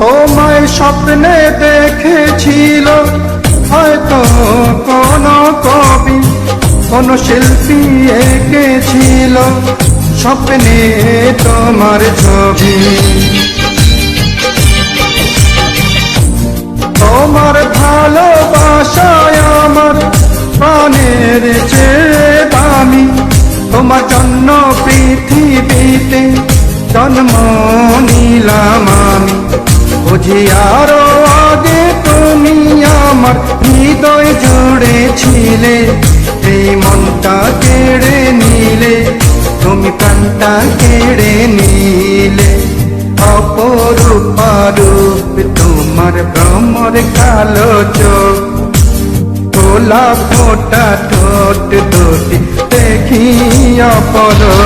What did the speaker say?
তোমায় স্বপ্নে দেখেছিল। হয়তো কোন কবি, কোন শিল্পী এঁকেছিল। স্বপ্নে তোমার ছবি। তোমার ভালোবাসায় আমার প্রাণের চেয়ে দামি। তোমার জন্য পৃথিবীতে জন্ম আরও আগে তুমি আমার হৃদয় জুড়ে ছিলে, এই মনটা কেড়ে নিলে, তুমি প্রাণটা কেড়ে নিলে। অপরূপা রূপ তোমার ভ্রমর কালো চোখ তোলা ফোটা ঠোঁট দুটি দেখি অপরূপ।